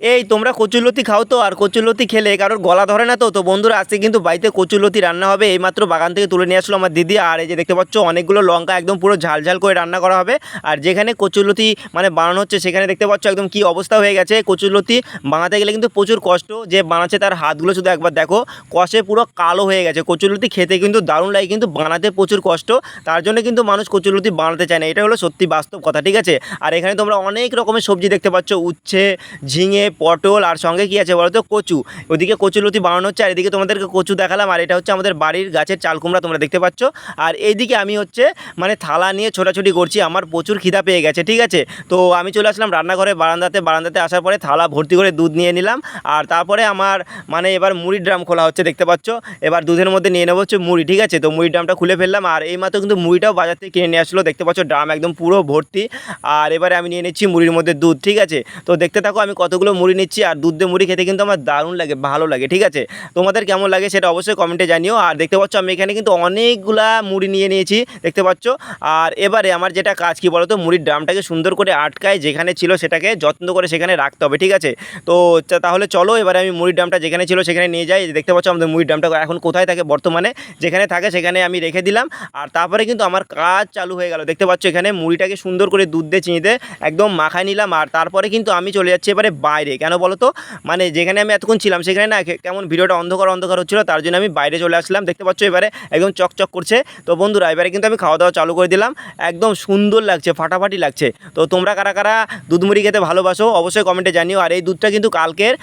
এই, তোমরা কচুরলতি খাও তো, আর কচুরলতি খেলে কারোর গলা ধরে না তো তো বন্ধুরা, আজকে কিন্তু বাড়িতে কচুরলতি রান্না হবে, এইমাত্র বাগান থেকে তুলে নিয়ে আসলো আমার দিদি, আর এই যে দেখতে পাচ্ছ, অনেকগুলো লঙ্কা একদম পুরো ঝাল ঝাল করে রান্না করা হবে, আর যেখানে কচুরলতি মানে বানানো হচ্ছে, সেখানে দেখতে পাচ্ছ একদম কি অবস্থা হয়ে গেছে, কচুরলতি বানাতে গেলে কিন্তু প্রচুর কষ্ট, যে বানাচ্ছে তার হাতগুলো শুধু একবার দেখো, কষে পুরো কালো হয়ে গেছে, কচুরলতি খেতে কিন্তু দারুণ লাগে, কিন্তু বানাতে প্রচুর কষ্ট, তার জন্য কিন্তু মানুষ কচুরলতি বানাতে চায় না, এটা হলো সত্যি বাস্তব কথা, ঠিক আছে? আর এখানে তোমরা অনেক রকমের সবজি দেখতে পাচ্ছ, উচ্ছে, ঝিঙে পটল আর সঙ্গে কি আছে বলো তো কচু। ওদিকে কচুলতি বানানো হচ্ছে, আর এদিকে তোমাদেরকে কচু দেখালাম, আর এটা হচ্ছে আমাদের বাড়ির গাছের চাল কুমড়া তোমরা দেখতে পাচ্ছ। আর এইদিকে আমি হচ্ছে মানে থালা নিয়ে ছোটাছুটি করছি, আমার প্রচুর খিদা পেয়ে গেছে, ঠিক আছে? তো আমি চলে আসলাম রান্নাঘরে, বারান্দাতে বারান্দাতে আসার পরে থালা ভর্তি করে দুধ নিয়ে নিলাম, আর তারপরে আমার মানে এবার মুড়ির ড্রাম খোলা হচ্ছে, দেখতে পাচ্ছ? এবার দুধের মধ্যে নিয়ে নেব হচ্ছে মুড়ি, ঠিক আছে? তো মুড়ির ড্রামটা খুলে ফেললাম, আর এই মাত্র কিন্তু মুড়িটাও বাজার থেকে কিনে নিয়ে আসলো, দেখতে পাচ্ছ? ড্রাম একদম পুরো ভর্তি, আর এবারে আমি নিয়ে নিচ্ছি মুড়ির মধ্যে দুধ, ঠিক আছে? তো দেখতে থাকো আমি কতগুলো মুড়ি নিচ্ছি আর দুধ দিয়ে মুড়ি খেতে কিন্তু আমার দারুণ লাগে, ভালো লাগে, ঠিক আছে? তোমাদের কেমন লাগে সেটা অবশ্যই কমেন্টে জানিও। আর দেখতে পাচ্ছ আমি এখানে কিন্তু অনেকগুলা মুড়ি নিয়ে নিয়েছি, দেখতে পাচ্ছ? আর এবারে আমার যেটা কাজ কি বলো তো মুড়ির ড্রামটাকে সুন্দর করে আটকায় যেখানে ছিল সেটাকে যত্ন করে সেখানে রাখতে হবে, ঠিক আছে? তো তাহলে চলো এবারে আমি মুড়ির ড্রামটা যেখানে ছিল সেখানে নিয়ে যাই। দেখতে পাচ্ছ আমাদের মুড়ির ড্রামটা এখন কোথায় থাকে বর্তমানে? যেখানে থাকে সেখানে আমি রেখে দিলাম। আর তারপরে কিন্তু আমার কাজ চালু হয়ে গেল। দেখতে পাচ্ছ এখানে মুড়িটাকে সুন্দর করে দুধ দিয়ে চিনিতে একদম মাখায় নিলাম। আর তারপরে কিন্তু আমি চলে যাচ্ছি এবারে বাইরে। কেন বলো তো? মানে যেখানে আমি এতক্ষণ ছিলাম সেখানে না কেমন ভিডিওটা অন্ধকার অন্ধকার হচ্ছিল, তার জন্য আমি বাইরে চলে আসলাম। দেখতে পাচ্ছ এবারে একদম চকচক করছে। তো বন্ধুরা, এবারে কিন্তু আমি খাওয়া দাওয়া চালু করে দিলাম। একদম সুন্দর লাগছে, ফাটাফাটি লাগছে। তো তোমরা কারা কারা দুধ মুড়ি খেতে ভালোবাসো, অবশ্যই কমেন্টে জানিও। আর এই দুধটা কিন্তু কালকের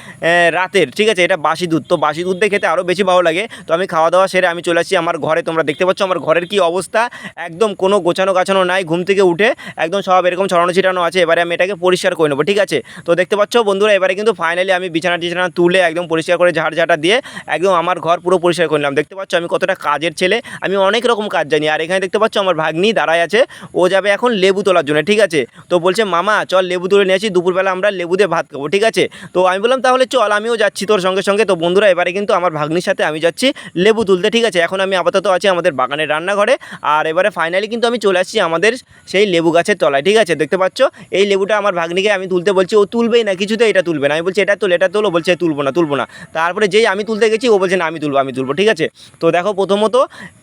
রাতের, ঠিক আছে? এটা বাসি দুধ। তো বাসি দুধ খেতে আরও বেশি ভালো লাগে। তো আমি খাওয়া দাওয়া সেরে আমি চলে আসছি আমার ঘরে। তোমরা দেখতে পাচ্ছ আমার ঘরের কি অবস্থা। একদম কোনো গোছানো গাছানো নাই, ঘুম থেকে উঠে একদম সব এরকম ছড়ানো ছিটানো আছে। এবারে আমি এটাকে পরিষ্কার করে নেব, ঠিক আছে? তো দেখতে পাচ্ছ বন্ধুরা এবারে কিন্তু ফাইনালি আমি বিছানা টিছানা তুলে একদম পরিষ্কার করে ঝাড় ঝাঁটা দিয়ে একদম আমার ঘর পুরো পরিষ্কার করে নিলাম। দেখতে পাচ্ছ আমি কতটা কাজের ছেলে, আমি অনেক রকম কাজ জানি। আর এখানে দেখতে পাচ্ছ আমার ভাগ্নি দাঁড়ায় আছে, ও যাবে এখন লেবু তোলার জন্য, ঠিক আছে? তো বলছে, মামা, চল লেবু তুলে নিয়ে আসি, দুপুরবেলা আমরা লেবু দিয়ে ভাত খাব, ঠিক আছে? তো আমি বললাম, তাহলে চল, আমিও যাচ্ছি তোর সঙ্গে সঙ্গে। তো বন্ধুরা, এবারে কিন্তু আমার ভাগ্নির সাথে আমি যাচ্ছি লেবু তুলতে, ঠিক আছে? এখন আমি আপাতত আছি আমাদের বাগানের রান্নাঘরে। আর এবারে ফাইনালি কিন্তু আমি চলে আসছি আমাদের সেই লেবু গাছের তলায়, ঠিক আছে? দেখতে পাচ্ছ? এই লেবুটা আমার ভাগ্নিকে আমি তুলতে বলছি, ও তুলবেই না কিছুতে এটা তুলবে না। আমি বলছি, এটা তুল, এটা তুলো। বলছে, তুলবো না তুলবো না। তারপরে যেই আমি তুলতে গেছি, ও বলছে, না, আমি তুলবো আমি তুলবো। ঠিক আছে? তো দেখো, প্রথমত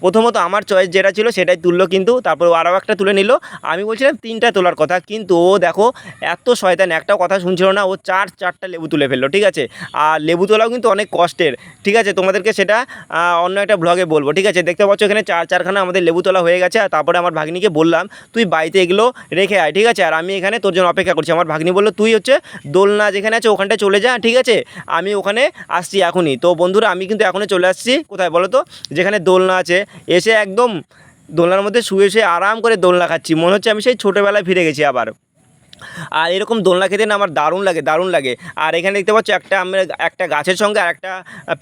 প্রথমত আমার চয়েস যেটা ছিল, সেটাই তুললো কিন্তু, তারপর আরও একটা তুলে নিল। আমি বলছিলাম, তিনটা তোলার কথা। কিন্তু ও দেখো, এত শয়তান একটা কথা শুনছিল না। ও চার, চারটা লেবু তুলে ফেলল, ঠিক আছে? আর লেবু তোলাও কিন্তু অনেক কষ্টের, ঠিক আছে? তোমাদেরকে সেটা অন্য একটা ব্লগে বলব, ঠিক আছে? দেখতে পাচ্ছ এখানে চার, চারখানা আমাদের লেবু তোলা হয়ে গেছে। আর তারপরে আমার ভাগ্নিকে বললাম, তুই বাড়িতে এগুলো রেখে আয়, ঠিক আছে? আর আমি এখানে তোর জন্য অপেক্ষা করছি। আমার ভাগ্নি বলল, তুই হচ্ছে দোলনা যেখানে আছে ওখানটা চলে যা, ঠিক আছে? আমি ওখানে আসছি এখনই। তো বন্ধুরা, আমি কিন্তু এখনই চলে আসছি। কোথায় বলো তো? যেখানে দোলনা আছে। এসে একদম দোলনার মধ্যে শুয়ে শুয়ে আরাম করে দোলনা খাচ্ছি। মনে হচ্ছে আমি সেই ছোটোবেলায় ফিরে গেছি আবার। আর এরকম দোলনা খেতে না আমার দারুণ লাগে দারুণ লাগে। আর এখানে দেখতে পাচ্ছ একটা আমরা একটা গাছের সঙ্গে আর একটা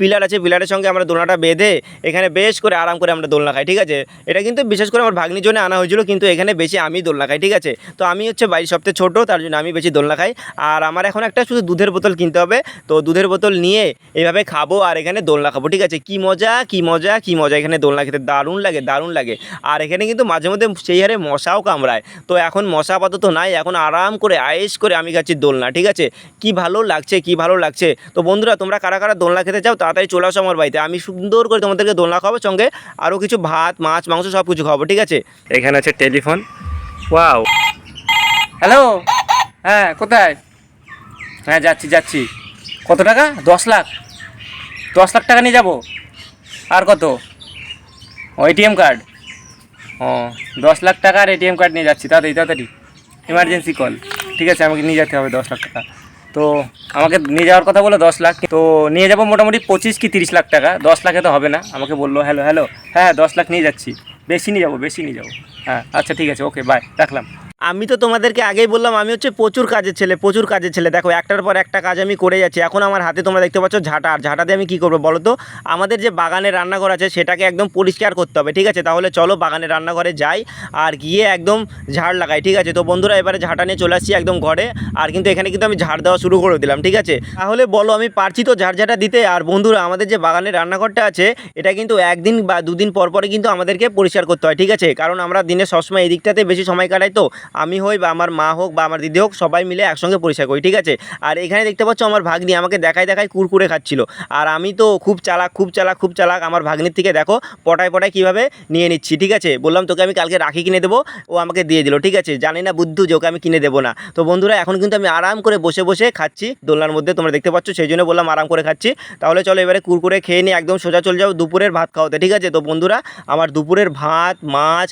পিলার আছে, পিলারের সঙ্গে আমরা দোলনাটা বেঁধে এখানে বেশ করে আরাম করে আমরা দোলনা খাই, ঠিক আছে? এটা কিন্তু বিশেষ করে আমার ভাগ্নির জন্য আনা হয়েছিল, কিন্তু এখানে বেশি আমি দোলনা খাই, ঠিক আছে? তো আমি হচ্ছে বাড়ির সবথেকে ছোটো, তার জন্য আমি বেশি দোলনা খাই। আর আমার এখন একটা শুধু দুধের বোতল কিনতে হবে, তো দুধের বোতল নিয়ে এইভাবে খাব আর এখানে দোলনা খাব, ঠিক আছে? কি মজা কি মজা কি মজা এখানে দোলনা খেতে, দারুণ লাগে দারুণ লাগে। আর এখানে কিন্তু মাঝে মধ্যে সেই হারে মশাও কামড়ায়। তো এখন মশা আপাতত নাই, এখন আরাম করে আয়েস করে আমি খাচ্ছি দোলনা, ঠিক আছে? কি ভালো লাগছে, কি ভালো লাগছে? তো বন্ধুরা, তোমরা কারা কারা দোলনা খেতে চাও, তাড়াতাড়ি চলে আসো আমার বাড়িতে। আমি সুন্দর করে তোমাদেরকে দোলনা খাব সঙ্গে আরও কিছু ভাত, মাছ, মাংস সব কিছু খাব ঠিক আছে? এখানে আছে টেলিফোন। ওয়াও। হ্যালো? হ্যাঁ কোথায়? হ্যাঁ যাচ্ছি যাচ্ছি। কত টাকা? দশ লাখ। দশ লাখ টাকা নিয়ে যাব। আর কত? ও এটিএম কার্ড ও, দশ লাখ টাকা আর এটিএম কার্ড নিয়ে যাচ্ছি, তাড়াতাড়ি তাড়াতাড়ি। এমার্জেন্সি কল ঠিক আছে, আমাকে নিয়ে যেতে হবে দশ লাখ টাকা। তো আমাকে নিয়ে যাওয়ার কথা বলে দশ লাখ, তো নিয়ে যাব মোটামুটি পঁচিশ কি তিরিশ লাখ টাকা। দশ লাখে তো হবে না। আমাকে বলল হ্যালো হ্যালো হ্যাঁ দশ লাখ নিয়ে যাচ্ছি। বেশি নিয়ে যাব, বেশি নিয়ে যাব। হ্যাঁ আচ্ছা ঠিক আছে ওকে বাই রাখলাম। আমি তো তোমাদেরকে আগেই বললাম, আমি হচ্ছে প্রচুর কাজের ছেলে, প্রচুর কাজের ছেলে। দেখো, একটার পর একটা কাজ আমি করে যাচ্ছি। এখন আমার হাতে তোমরা দেখতে পাচ্ছ ঝাঁটা। আর ঝাঁটা দিয়ে আমি কী করব বলো তো? আমাদের যে বাগানের রান্নাঘর আছে, সেটাকে একদম পরিষ্কার করতে হবে, ঠিক আছে? তাহলে চলো বাগানে রান্নাঘরে যাই আর গিয়ে একদম ঝাড় লাগাই, ঠিক আছে? তো বন্ধুরা, এবারে ঝাঁটা নিয়ে চলে আসছি একদম ঘরে। আর কিন্তু এখানে কিন্তু আমি ঝাড় দেওয়া শুরু করে দিলাম, ঠিক আছে? তাহলে বলো, আমি পারছি তো ঝাড় ঝাঁটা দিতে? আর বন্ধুরা, আমাদের যে বাগানের রান্নাঘরটা আছে, এটা কিন্তু একদিন বা দুদিন পর পরে কিন্তু আমাদেরকে পরিষ্কার করতে হয়, ঠিক আছে? কারণ আমরা দিনে সবসময় এই দিকটাতে বেশি সময় কাটাই তো। আমি হই বা আমার মা হোক বা আমার দিদি হোক, সবাই মিলে একসঙ্গে পরিষ্কার করি, ঠিক আছে? আর এখানে দেখতে পাচ্ছ আমার ভাগ্নি আমাকে দেখায় দেখায় কুরকুরে খাচ্ছিল। আর আমি তো খুব চালাক খুব চালাক খুব চালাক। আমার ভাগ্নির থেকে দেখো, পটায় পটায় কীভাবে নিয়ে নিচ্ছি, ঠিক আছে? বললাম, তোকে আমি কালকে রাখি কিনে দেবো, ও আমাকে দিয়ে দিল, ঠিক আছে? জানি না বুদ্ধু যে ওকে আমি কিনে দেবো না। তো বন্ধুরা, এখন কিন্তু আমি আরাম করে বসে বসে খাচ্ছি, দোলনার মধ্যে, তোমরা দেখতে পাচ্ছ, সেই জন্য বললাম আরাম করে খাচ্ছি। তাহলে চলো এবারে কুরকুরে খেয়ে নিয়ে একদম সোজা চলে যাও দুপুরের ভাত খাওয়াতে, ঠিক আছে? তো বন্ধুরা, আমার দুপুরের ভাত, মাছ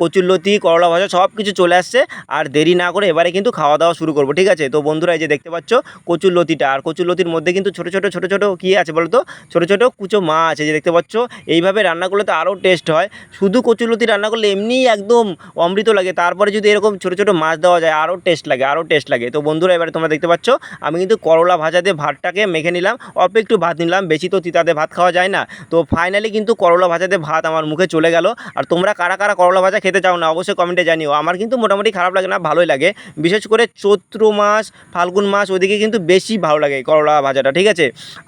কচুরলতি, করলা ভাজা সব কিছু চলে আসছে আর দেরি না করে এবারে কিন্তু খাওয়া দাওয়া শুরু করব, ঠিক আছে? তো বন্ধুরা এই যে দেখতে পাচ্ছ কচুরলতিটা আর কচুরলতির মধ্যে কিন্তু ছোটো ছোটো ছোটো ছোটো কী আছে বলো তো ছোটো ছোটো কুচো মাছ এই যে দেখতে পাচ্ছ। এইভাবে রান্না করলে তো আরও টেস্ট হয়। শুধু কচুরলতি রান্না করলে এমনিই একদম অমৃত লাগে। তারপরে যদি এরকম ছোটো ছোটো মাছ দেওয়া যায়, আরও টেস্ট লাগে, আরও টেস্ট লাগে। তো বন্ধুরা এবারে তোমরা দেখতে পাচ্ছ, আমি কিন্তু করলা ভাজা দিয়ে ভাতটাকে মেখে নিলাম। অল্প একটু ভাত নিলাম, বেশি তো তিতাতে ভাত খাওয়া যায় না। তো ফাইনালি কিন্তু করলা ভাজা দিয়ে ভাত আমার মুখে চলে গেল। আর তোমরা কারা কারা করলা ভাজা খেতে চাও না, অবশ্যই কমেন্টে জানিও। আমার কিন্তু মোটামুটি খারাপ লাগে না, ভালোই লাগে। বিশেষ করে চৈত্র মাস, ফাল্গুন মাস ওদিকে কিন্তু বেশি ভালো লাগে করলা ভাজাটা, ঠিক আছে?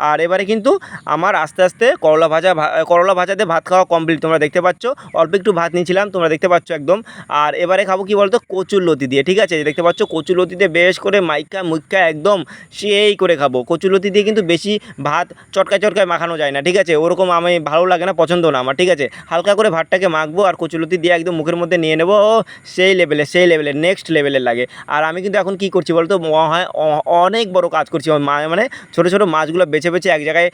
আর এবারে কিন্তু আমার আস্তে আস্তে করলা ভাজা করলা ভাজাতে ভাত খাওয়া কমপ্লিট তোমরা দেখতে পাচ্ছ। অল্প একটু ভাত নিয়েছিলাম, তোমরা দেখতে পাচ্ছ একদম। আর এবারে খাব কি বলতো? কচুর লতি দিয়ে, ঠিক আছে? দেখতে পাচ্ছ কচুর লতিতে বেশ করে মাইকা মুইকা একদম সেই করে খাব। কচুর লতি দিয়ে কিন্তু বেশি ভাত চটকায় চটকায় মাখানো যায় না, ঠিক আছে? ওরকম আমি ভালো লাগে না, পছন্দ না আমার, ঠিক আছে? হালকা করে ভাতটাকে মাখবো আর কচুলতি দিয়ে একদম মুখের মধ্যে নিয়ে নেব সেই লেভেলে সেই লেভেলে নেক্সট লেভেলের লাগে। আর আমি কিন্তু এখন কি করছি বলতো অনেক বড় কাজ করছি। মানে ছোটো ছোটো মাছগুলো বেছে বেছে এক জায়গায়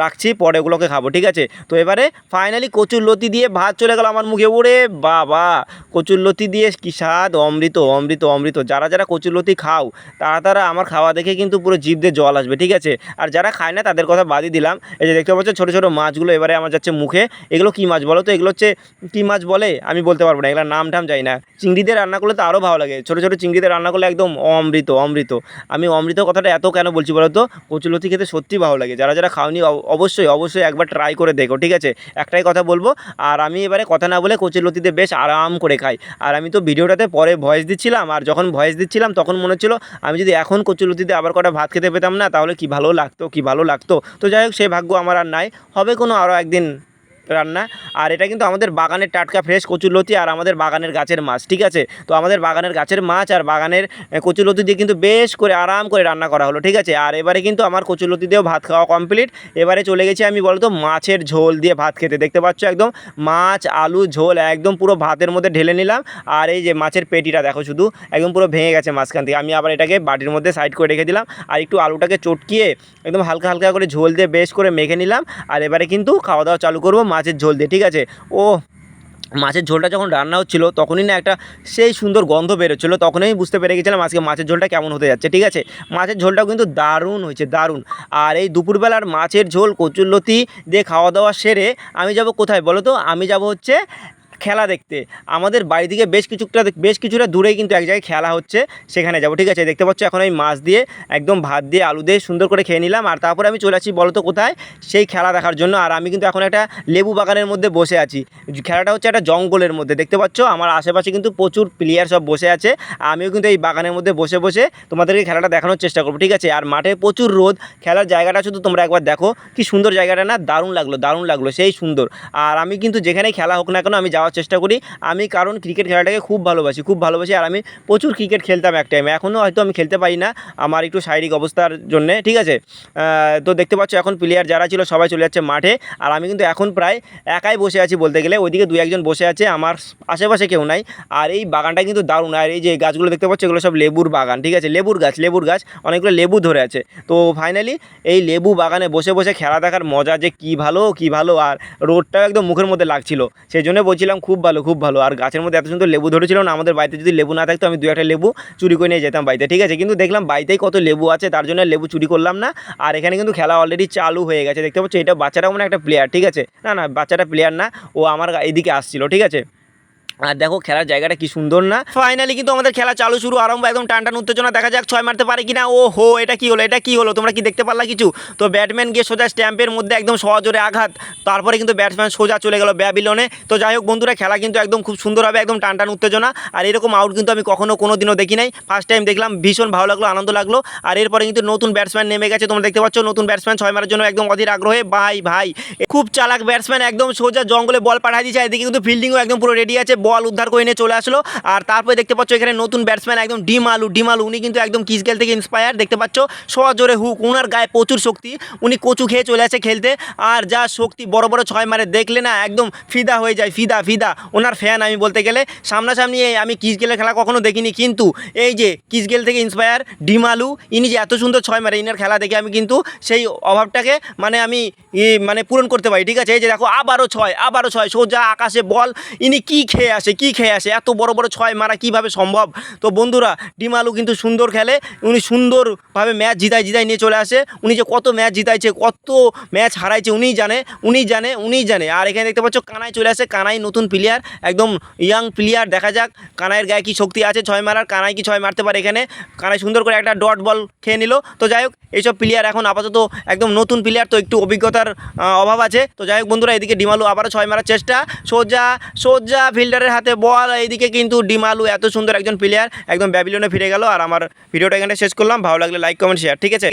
রাখছি, পরে ওগুলোকে খাব, ঠিক আছে? তো এবারে ফাইনালি কচুর লতি দিয়ে ভাত চলে গেল আমার মুখে। ওরে বাবা! কচুর লতি দিয়ে কী স্বাদ? অমৃত অমৃত অমৃত। যারা যারা কচুর লতি খাও, তারা তারা আমার খাওয়া দেখে কিন্তু পুরো জিভ দিয়ে জল আসবে, ঠিক আছে? আর যারা খায় না, তাদের কথা বাদই দিলাম। এই যে দেখতে পাচ্ছ, ছোটো ছোটো মাছগুলো এবারে আমার যাচ্ছে মুখে। এগুলো কী মাছ বলো তো এগুলো হচ্ছে, কী মাছ বলে? আমি বলতে পারব না। এগুলোর নাম টাম যাই না। চিংড়ি দিয়ে রান্না করলে তো আরও ভালো লাগে। ছোটো ছোটো চিংড়ি দিয়ে রান্না করলে একদম অমৃত অমৃত। আমি অমৃত কথাটা এত কেন বলছি বলো তো কচুলতি খেতে সত্যিই ভালো লাগে। যারা যারা খাওনি অবশ্যই অবশ্যই একবার ট্রাই করে দেখো, ঠিক আছে? একটাই কথা বলব, আর আমি এবারে কথা না বলে কচুলতিতে বেশ আরাম করে খাই। আর আমি তো ভিডিওটাতে পরে ভয়েস দিচ্ছিলাম, আর যখন ভয়েস দিচ্ছিলাম তখন মনে হচ্ছিল আমি যদি এখন কচুলতিতে আবার কটা ভাত খেতে পেতাম না, তাহলে কি ভালো লাগতো, কি ভালো লাগতো? তো যাই হোক সেই ভাগ্য আমার আর নাই। হবে কোনো আরও একদিন রান্না। আর এটা কিন্তু আমাদের বাগানের টাটকা ফ্রেশ কচুরলতি আর আমাদের বাগানের গাছের মাছ ঠিক আছে? তো আমাদের বাগানের গাছের মাছ আর বাগানের আহ, কচুরলতি দিয়ে কিন্তু বেশ করে আরাম করে রান্না করা হলো ঠিক আছে? আর এবারে কিন্তু আমার কচুরলতি দিয়েও ভাত খাওয়া কমপ্লিট এবারে চলে গেছি আমি বলতো মাছের ঝোল দিয়ে ভাত খেতে দেখতে পাচ্ছ একদম? মাছ আলু ঝোল একদম পুরো ভাতের মধ্যে ঢেলে নিলাম। আর এই যে মাছের পেটিটা দেখো শুধু একদম পুরো ভেঙে গেছে মাঝখান থেকে। আমি আবার এটাকে বাটির মধ্যে সাইড করে রেখে দিলাম। আর একটু আলুটাকে চটকিয়ে একদম হালকা হালকা করে ঝোল দিয়ে বেশ করে মেখে নিলাম। আর এবারে কিন্তু খাওয়া দাওয়া চালু করব। মাছের ঝোল দিয়ে, ঠিক আছে? ও, মাছের ঝোলটা যখন রান্না হচ্ছিল, তখনই না একটা সেই সুন্দর গন্ধ বেরোচ্ছিলো, তখনই আমি বুঝতে পেরে গেছিলাম আজকে মাছের ঝোলটা কেমন হতে যাচ্ছে, ঠিক আছে? মাছের ঝোলটাও কিন্তু দারুণ হয়েছে, দারুণ। আর এই দুপুরবেলার মাছের ঝোল কচুরলতি দিয়ে খাওয়া দাওয়া সেরে আমি যাব কোথায় বলো তো? আমি যাব হচ্ছে খেলা দেখতে। আমাদের বাড়ি থেকে বেশ কিছুটা বেশ কিছুটা দূরেই কিন্তু এক জায়গায় খেলা হচ্ছে, সেখানে যাব, ঠিক আছে? দেখতে পাচ্ছ এখন আমি মাছ দিয়ে একদম ভাত দিয়ে আলু দিয়ে সুন্দর করে খেয়ে নিলাম। আর তারপরে আমি চলে আসি বলো তো কোথায়? সেই খেলা দেখার জন্য। আর আমি কিন্তু এখন একটা লেবু বাগানের মধ্যে বসে আছি। খেলাটা হচ্ছে একটা জঙ্গলের মধ্যে। দেখতে পাচ্ছ? আমার আশেপাশে কিন্তু প্রচুর প্লেয়ার সব বসে আছে। আমিও কিন্তু এই বাগানের মধ্যে বসে বসে তোমাদেরকে খেলাটা দেখানোর চেষ্টা করব, ঠিক আছে? আর মাঠে প্রচুর রোদ। খেলার জায়গাটা শুধু তোমরা একবার দেখো। কি সুন্দর জায়গাটা না? দারুণ লাগল দারুণ লাগল, সেই সুন্দর। আর আমি কিন্তু যেখানেই খেলা হোক না কেন, আমি যাওয়ার চেষ্টা করি। আমি কারণ ক্রিকেট খেলাটাকে খুব ভালোবাসি খুব ভালোবাসি। আর আমি প্রচুর ক্রিকেট খেলতাম এক টাইমে এখনও হয়তো আমি খেলতে পারি না আমার একটু শারীরিক অবস্থার জন্যে, ঠিক আছে? তো দেখতে পাচ্ছ এখন প্লেয়ার যারা ছিল সবাই চলে যাচ্ছে মাঠে। আর আমি কিন্তু এখন প্রায় একাই বসে আছি বলতে গেলে। ওইদিকে দু একজন বসে আছে, আমার আশেপাশে কেউ নাই। আর এই বাগানটা কিন্তু দারুণ। আর এই যে গাছগুলো দেখতে পাচ্ছ, এগুলো সব লেবুর বাগান, ঠিক আছে? লেবুর গাছ লেবুর গাছ। অনেকগুলো লেবু ধরে আছে। তো ফাইনালি এই লেবু বাগানে বসে বসে খেলা দেখার মজা যে কী ভালো কী ভালো। আর রোডটাও একদম মুখের মধ্যে লাগছিল। সেই জন্য বলছিলাম খুব ভালো খুব ভালো। আর গাছের মধ্যে এত সুন্দর লেবু ধরেছিল না, আমাদের বাড়িতে যদি লেবু না থাকতো, আমি দু একটা লেবু চুরি করে নিয়ে যেতাম বাড়িতে, ঠিক আছে? কিন্তু দেখলাম বাড়িতেই কত লেবু আছে, তার জন্য লেবু চুরি করলাম না। আর এখানে কিন্তু খেলা অলরেডি চালু হয়ে গেছে, দেখতে পাচ্ছি? এটা বাচ্চাটা মানে একটা প্লেয়ার ঠিক আছে? না না, বাচ্চাটা প্লেয়ার না, ও আমার এদিকে আসছিল, ঠিক আছে? আর দেখো খেলার জায়গাটা কি সুন্দর না। ফাইনালি কিন্তু আমাদের খেলা চালু শুরু আরম্ভ, একদম টান টান উত্তেজনা, দেখা যাক ছয় মারতে পারে কিনা। ও হো এটা কি হলো, এটা কি হলো, তোমরা কি দেখতে পারলা কিছু? তো ব্যাটম্যান গিয়ে সোজা স্ট্যাম্পের মধ্যে একদম সহজরে আঘাত, তারপরে কিন্তু ব্যাটসম্যান সোজা চলে গেল ব্যাবিলনে। তো যাই হোক বন্ধুরা, খেলা কিন্তু একদম খুব সুন্দর হবে, একদম টান টান উত্তেজনা। আর এরকম আউট কিন্তু আমি কখনো কোনো দিনও দেখি নাই। ফার্স্ট টাইম দেখলাম, ভীষণ ভালো লাগল, আনন্দ লাগল। আর এরপরে কিন্তু নতুন ব্যাটসম্যান নেমে গেছে, তোমরা দেখতে পাচ্ছ, নতুন ব্যাটসম্যান ছয় মারার জন্য একদম অধীর আগ্রহে। ভাই ভাই, খুব চালাক ব্যাটসম্যান, একদম সোজা জঙ্গলে বল পাঠিয়ে দিয়েছে এদিকে কিন্তু ফিল্ডিংও একদম পুরো রেডি আছে বল উদ্ধার করে নিয়ে চলে আসলো। আর তারপরে দেখতে পাচ্ছ এখানে নতুন ব্যাটসম্যান একদম ডিম আলু ডিম আলু উনি কিন্তু একদম কিসগেল থেকে ইন্সপায়ার দেখতে পাচ্ছ জোরে হুক উনার গায়ে প্রচুর শক্তি। উনি কচু খেয়ে চলে আসে খেলতে। আর যা শক্তি বড় বড় ছয় মারে দেখলে না একদম ফিদা হয়ে যায়, ফিদা ফিদা। ওনার ফ্যান আমি বলতে গেলে। সামনাসামনি আমি কিসগেলের খেলা কখনো দেখিনি। কিন্তু এই যে কিসগেল থেকে ইন্সপায়ার ডিম আলু ইনি যে এত সুন্দর ছয় মারে, ইনার খেলা দেখে আমি কিন্তু সেই অভাবটাকে মানে আমি মানে পূরণ করতে পারি, ঠিক আছে? এই যে দেখো, আবারও ছয় আবারও ছয়, সোজা আকাশে বল। ইনি কি খেয়ে আসে, কি খেয়ে আসে? এত বড় বড় ছয় মারা কীভাবে সম্ভব? তো বন্ধুরা ডিম আলু কিন্তু সুন্দর খেলে। উনি সুন্দরভাবে ম্যাচ জিতায় জিতায় নিয়ে চলে আসে। উনি যে কত ম্যাচ জিতাইছে, কত ম্যাচ হারাইছে, উনিই জানে উনিই জানে উনিই জানে। আর এখানে দেখতে পাচ্ছ, কানাই চলে আসে, কানাই নতুন প্লেয়ার একদম ইয়াং প্লেয়ার দেখা যাক, কানাইয়ের গায়ে কি শক্তি আছে ছয় মারার, কানাই কি ছয় মারতে পারে এখানে। কানাই সুন্দর করে একটা ডট বল খেয়ে নিল। তো যাই হোক এইসব প্লেয়ার এখন আপাতত একদম নতুন প্লেয়ার তো একটু অভিজ্ঞতার অভাব আছে। তো যাই হোক বন্ধুরা, এদিকে ডিমালু আবারও ছয় মারার চেষ্টা। সোজা সোজা ফিল্ডারের হাতে বল এইদিকে কিন্তু ডিমালু এত সুন্দর একজন প্লেয়ার একদম ব্যাবিলনে ফিরে গেল। আর আমার ভিডিওটা এখানে শেষ করলাম। ভালো লাগলে লাইক কমেন্ট শেয়ার ঠিক আছে?